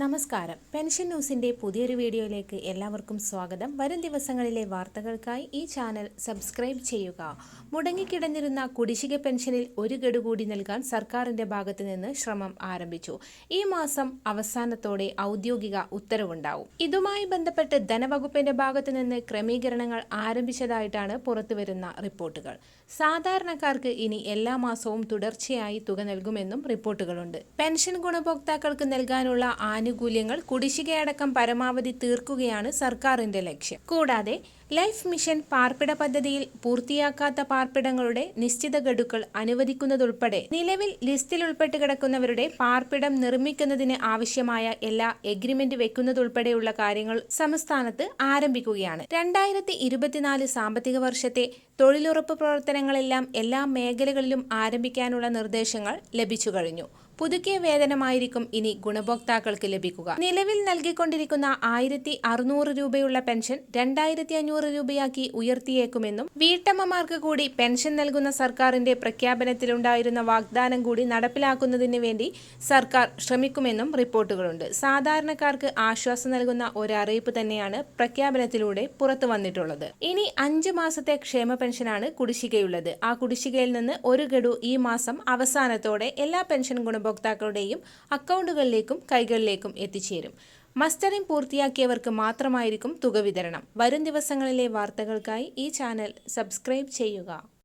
നമസ്കാരം. പെൻഷൻ ന്യൂസിന്റെ പുതിയൊരു വീഡിയോയിലേക്ക് എല്ലാവർക്കും സ്വാഗതം. വരും ദിവസങ്ങളിലെ വാർത്തകൾക്കായി ഈ ചാനൽ സബ്സ്ക്രൈബ് ചെയ്യുക. മുടങ്ങിക്കിടന്നിരുന്ന കുടിശ്ശിക പെൻഷനിൽ ഒരു ഗഡു കൂടി നൽകാൻ സർക്കാരിന്റെ ഭാഗത്തു നിന്ന് ശ്രമം ആരംഭിച്ചു. ഈ മാസം അവസാനത്തോടെ ഔദ്യോഗിക ഉത്തരവുണ്ടാവും. ഇതുമായി ബന്ധപ്പെട്ട് ധനവകുപ്പിന്റെ ഭാഗത്തു നിന്ന് ക്രമീകരണങ്ങൾ ആരംഭിച്ചതായിട്ടാണ് പുറത്തുവരുന്ന റിപ്പോർട്ടുകൾ. സാധാരണക്കാർക്ക് ഇനി എല്ലാ മാസവും തുടർച്ചയായി തുക നൽകുമെന്നും റിപ്പോർട്ടുകളുണ്ട്. പെൻഷൻ ഗുണഭോക്താക്കൾക്ക് നൽകാനുള്ള ആനുകൂല്യങ്ങൾ കുടിശ്ശികയടക്കം പരമാവധി തീർക്കുകയാണ് സർക്കാരിന്റെ ലക്ഷ്യം. കൂടാതെ ലൈഫ് മിഷൻ പാർപ്പിട പദ്ധതിയിൽ പൂർത്തിയാക്കാത്ത പാർപ്പിടങ്ങളുടെ നിശ്ചിത ഗഡുക്കൾ അനുവദിക്കുന്നതുൾപ്പെടെ നിലവിൽ ലിസ്റ്റിൽ ഉൾപ്പെട്ട് കിടക്കുന്നവരുടെ പാർപ്പിടം നിർമ്മിക്കുന്നതിന് ആവശ്യമായ എല്ലാ എഗ്രിമെന്റ് വെക്കുന്നതുൾപ്പെടെയുള്ള കാര്യങ്ങൾ സംസ്ഥാനത്ത് ആരംഭിക്കുകയാണ്. രണ്ടായിരത്തി ഇരുപത്തിനാല് സാമ്പത്തിക വർഷത്തെ തൊഴിലുറപ്പ് പ്രവർത്തനങ്ങളെല്ലാം എല്ലാ മേഖലകളിലും ആരംഭിക്കാനുള്ള നിർദ്ദേശങ്ങൾ ലഭിച്ചു കഴിഞ്ഞു. പുതുക്കിയ വേതനമായിരിക്കും ഇനി ഗുണഭോക്താക്കൾക്ക് ലഭിക്കുക. നിലവിൽ നൽകിക്കൊണ്ടിരിക്കുന്ന ആയിരത്തി അറുന്നൂറ് രൂപയുള്ള പെൻഷൻ രണ്ടായിരത്തി അഞ്ഞൂറ് രൂപയാക്കി ഉയർത്തിയേക്കുമെന്നും വീട്ടമ്മമാർക്ക് കൂടി പെൻഷൻ നൽകുന്ന സർക്കാരിന്റെ പ്രഖ്യാപനത്തിലുണ്ടായിരുന്ന വാഗ്ദാനം കൂടി നടപ്പിലാക്കുന്നതിന് വേണ്ടി സർക്കാർ ശ്രമിക്കുമെന്നും റിപ്പോർട്ടുകളുണ്ട്. സാധാരണക്കാർക്ക് ആശ്വാസം നൽകുന്ന ഒരറിയിപ്പ് തന്നെയാണ് പ്രഖ്യാപനത്തിലൂടെ പുറത്തു വന്നിട്ടുള്ളത്. ഇനി അഞ്ച് മാസത്തെ ക്ഷേമ പെൻഷനാണ് കുടിശ്ശികയുള്ളത്. ആ കുടിശ്ശികയിൽ നിന്ന് ഒരു ഗഡു ഈ മാസം അവസാനത്തോടെ എല്ലാ പെൻഷൻ ഗുണഭോക്താക്കളുടെയും അക്കൗണ്ടുകളിലേക്കും കൈകളിലേക്കും എത്തിച്ചേരും. മസ്റ്ററിംഗ് പൂർത്തിയാക്കിയവർക്ക് മാത്രമായിരിക്കും തുക വിതരണം. വരും ദിവസങ്ങളിലെ വാർത്തകൾക്കായി ഈ ചാനൽ സബ്സ്ക്രൈബ് ചെയ്യുക.